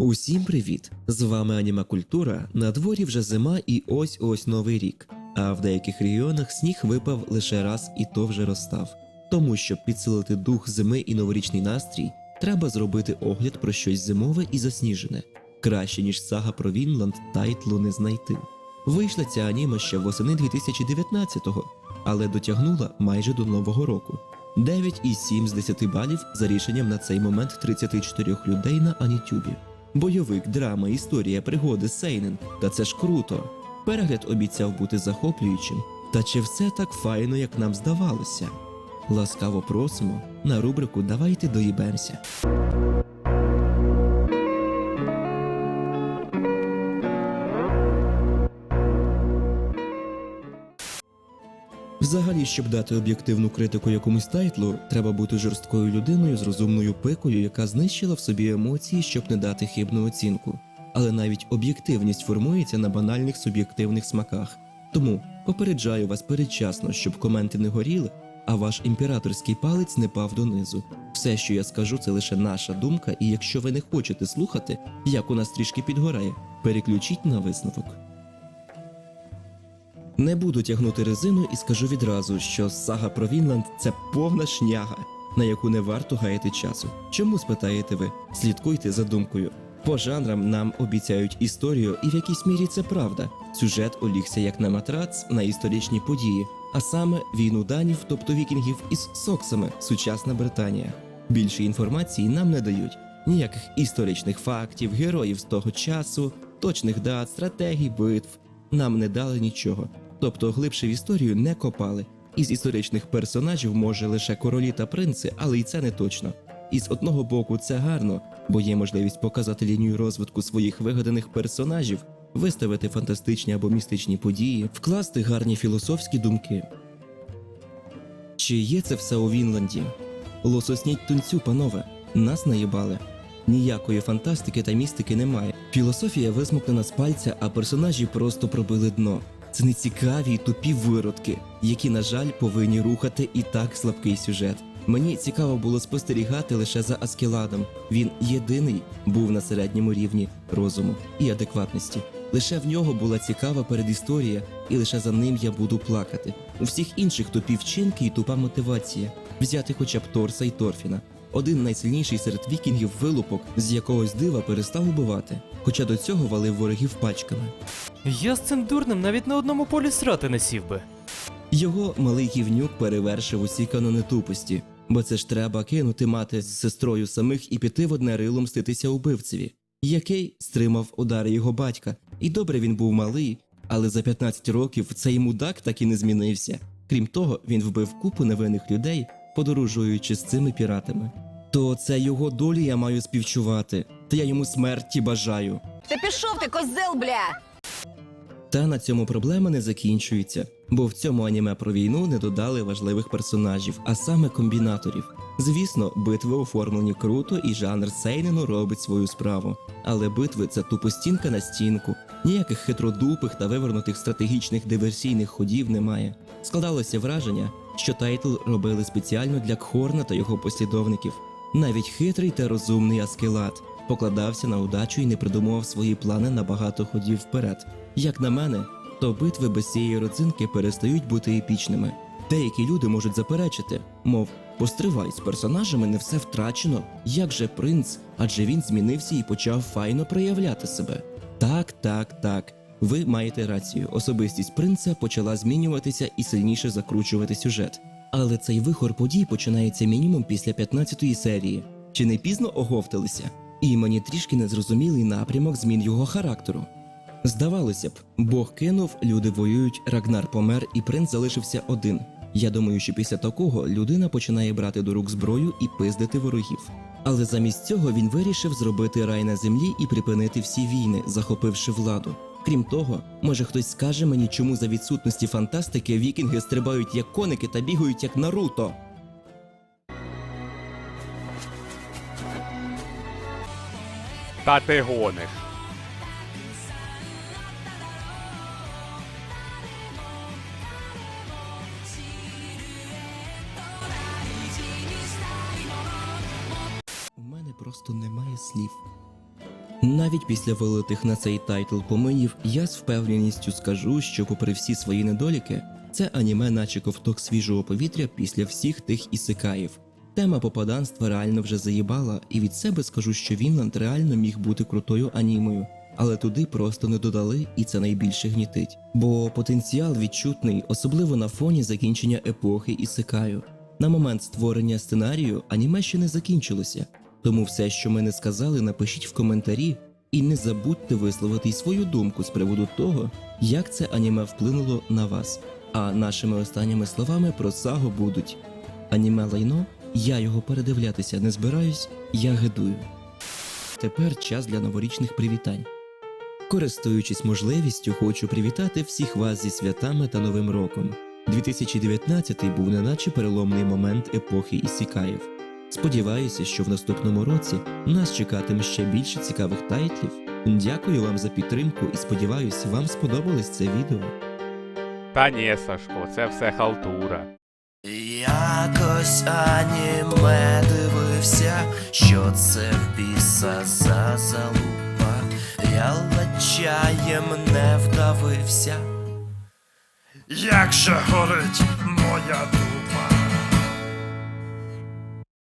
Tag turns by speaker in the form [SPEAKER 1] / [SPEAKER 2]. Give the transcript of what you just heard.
[SPEAKER 1] Усім привіт! З вами Аніма Культура. На дворі вже зима і ось ось новий рік. А в деяких регіонах сніг випав лише раз і то вже розстав. Тому, щоб підсилити дух зими і новорічний настрій, треба зробити огляд про щось зимове і засніжене. Краще ніж сага про Вінланд тайтлу не знайти. Вийшла ця аніма ще восени 2019-го, але дотягнула майже до нового року. 9,7 з 10 балів за рішенням на цей момент 34 людей на Анітюбі. Бойовик, драма, історія, пригоди, сейнен. Та це ж круто. Перегляд обіцяв бути захоплюючим. Та чи все так файно, як нам здавалося? Ласкаво просимо на рубрику Давайте доїбемся. Взагалі, щоб дати об'єктивну критику якомусь тайтлу, треба бути жорсткою людиною з розумною пикою, яка знищила в собі емоції, щоб не дати хибну оцінку. Але навіть об'єктивність формується на банальних суб'єктивних смаках. Тому попереджаю вас передчасно, щоб коменти не горіли, а ваш імператорський палець не пав донизу. Все, що я скажу, це лише наша думка, і якщо ви не хочете слухати, як у нас трішки підгорає, переключіть на висновок. Буду тягнути резину і скажу відразу, що сага про Вінланд це повна шняга, на яку не варто гаяти часу. Чому спитаєте ви? Слідкуйте за думкою. По жанрам нам обіцяють історію, і в якійсь мірі це правда. Сюжет олігся як на матрац на історичні події, а саме війну данів, тобто вікінгів, із соксами, сучасна Британія. Більше інформації нам не дають ніяких історичних фактів, героїв з того часу, точних дат, стратегій, битв. Нам не дали нічого. Тобто глибше в історію не копали. Із історичних персонажів може лише королі та принци, але й це не точно. І з одного боку це гарно, бо є можливість показати лінію розвитку своїх вигаданих персонажів, виставити фантастичні або містичні події, вкласти гарні філософські думки. Чи є це все у Вінланді? Лососніть тунцю, панове, нас наїбали. Ніякої фантастики та містики немає. Філософія висмоктана з пальця, а персонажі просто пробили дно. Це нецікаві й тупі виродки, які, на жаль, повинні рухати і так слабкий сюжет. Мені цікаво було спостерігати лише за Аскеладом. Він єдиний був на середньому рівні розуму і адекватності. Лише в нього була цікава передісторія, і лише за ним я буду плакати. У всіх інших тупі вчинки і тупа мотивація. Взяти хоча б Торса і Торфіна. Один найсильніший серед вікінгів вилупок з якогось дива перестав убивати, хоча до цього валив ворогів пачками.
[SPEAKER 2] Я з цим дурнем навіть на одному полі срати не сів би.
[SPEAKER 1] Його малий гівнюк перевершив усі канони тупості, бо це ж треба кинути мати з сестрою самих і піти в одне рило мститися убивцеві, який стримав удари його батька. І добре він був малий, але за 15 років цей мудак так і не змінився. Крім того, він вбив купу невинних людей, подорожуючи з цими піратами. То це його долі я маю співчувати, та я йому смерті бажаю.
[SPEAKER 3] Ти пішов ти козел, бля!
[SPEAKER 1] Та на цьому проблема не закінчується, бо в цьому аніме про війну не додали важливих персонажів, а саме комбінаторів. Звісно, битви оформлені круто, і жанр Сейнену робить свою справу. Але битви це тупо стінка на стінку, ніяких хитродупих та вивернутих стратегічних диверсійних ходів немає. Складалося враження, що тайтл робили спеціально для Кхорна та його послідовників. Навіть хитрий та розумний Аскелат покладався на удачу і не придумував свої плани на багато ходів вперед. Як на мене, то битви без цієї родзинки перестають бути епічними. Деякі люди можуть заперечити, мов постривай з персонажами не все втрачено. Як же принц? Адже він змінився і почав файно проявляти себе. Так, так, так. Ви маєте рацію. Особистість принца почала змінюватися і сильніше закручувати сюжет. Але цей вихор подій починається мінімум після 15-ї серії. Чи не пізно оговталися? І мені трішки незрозумілий напрямок змін його характеру. Здавалося б, Бог кинув, люди воюють, Рагнар помер, і принц залишився один. Я думаю, що після такого людина починає брати до рук зброю і пиздити ворогів. Але замість цього він вирішив зробити рай на землі і припинити всі війни, захопивши владу. Крім того, може хтось скаже мені, чому за відсутності фантастики вікінги стрибають як коники та бігають як Наруто.
[SPEAKER 4] Та ти гониш.
[SPEAKER 1] У мене просто немає слів. Навіть після вилитих на цей тайтл поминів, я з впевненістю скажу, що, попри всі свої недоліки, це аніме, наче ковток свіжого повітря після всіх тих ісикаїв. Тема попаданства реально вже заїбала, і від себе скажу, що Вінланд реально міг бути крутою анімою, але туди просто не додали, і це найбільше гнітить. Бо потенціал відчутний, особливо на фоні закінчення епохи ісикаю. На момент створення сценарію аніме ще не закінчилося, тому все, що ми не сказали, напишіть в коментарі, і не забудьте висловити й свою думку з приводу того, як це аніме вплинуло на вас. А нашими останніми словами про сагу будуть аніме лайно, я його передивлятися не збираюсь, я гидую. Тепер час для новорічних привітань. Користуючись можливістю, хочу привітати всіх вас зі святами та Новим роком. 2019 був неначе переломний момент епохи Ісікаїв. Сподіваюся, що в наступному році нас чекатиме ще більше цікавих тайтлів. Дякую вам за підтримку і сподіваюся, вам сподобалось це відео.
[SPEAKER 4] Та ні, Сашко, це все халтура.
[SPEAKER 5] Якось аніме дивився, що це в біса за залупа. Я лечаєм не вдавився. Як же горить моя душа.